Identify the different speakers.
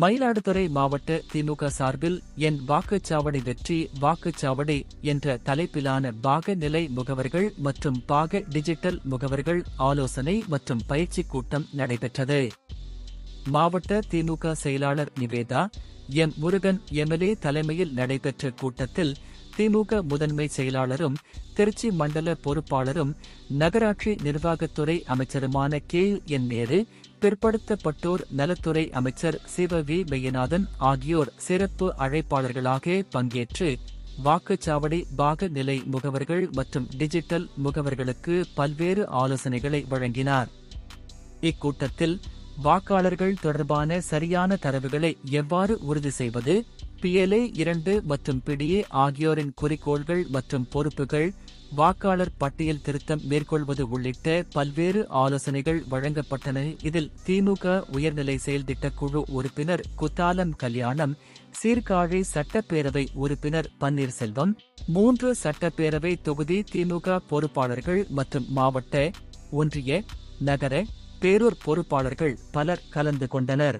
Speaker 1: மயிலாடுதுறை மாவட்ட திமுக சார்பில் என் வாக்குச்சாவடி வெற்றி வாக்குச்சாவடி என்ற தலைப்பிலான பாக நிலை முகவர்கள் மற்றும் பாக டிஜிட்டல் முகவர்கள் ஆலோசனை மற்றும் பயிற்சி கூட்டம் நடைபெற்றது. மாவட்ட திமுக செயலாளர் நிவேதா எம் முருகன் எம்எல்ஏ தலைமையில் நடைபெற்ற கூட்டத்தில் திமுக முதன்மை செயலாளரும் திருச்சி மண்டல பொறுப்பாளரும் நகராட்சி நிர்வாகத்துறை அமைச்சருமான கே என் நேரு பிற்படுத்தப்பட்டோர் நலத்துறை அமைச்சர் சிவ வி. வையநாதன் ஆகியோர் சிறப்பு அழைப்பாளர்களாக பங்கேற்று வாக்குச்சாவடி பாக நிலை முகவர்கள் மற்றும் டிஜிட்டல் முகவர்களுக்கு பல்வேறு ஆலோசனைகளை வழங்கினார். இக்கூட்டத்தில் வாக்காளர்கள் தொடர்பான சரியான தரவுகளை எவ்வாறு உறுதி செய்வது பிஎல்ஏ இரண்டு மற்றும் பிடிஏ ஆகியோரின் குறிக்கோள்கள் மற்றும் பொறுப்புகள் வாக்காளர் பட்டியல் திருத்தம் மேற்கொள்வது உள்ளிட்ட பல்வேறு ஆலோசனைகள் வழங்கப்பட்டன. இதில் திமுக உயர்நிலை செயல் திட்டக்குழு உறுப்பினர் குத்தாலம் கல்யாணம் சீர்காழி சட்டப்பேரவை உறுப்பினர் பன்னீர்செல்வம் மூன்று சட்டப்பேரவை தொகுதி திமுக பொறுப்பாளர்கள் மற்றும் மாவட்ட ஒன்றிய நகர பேரூர் பொறுப்பாளர்கள் பலர் கலந்து கொண்டனர்.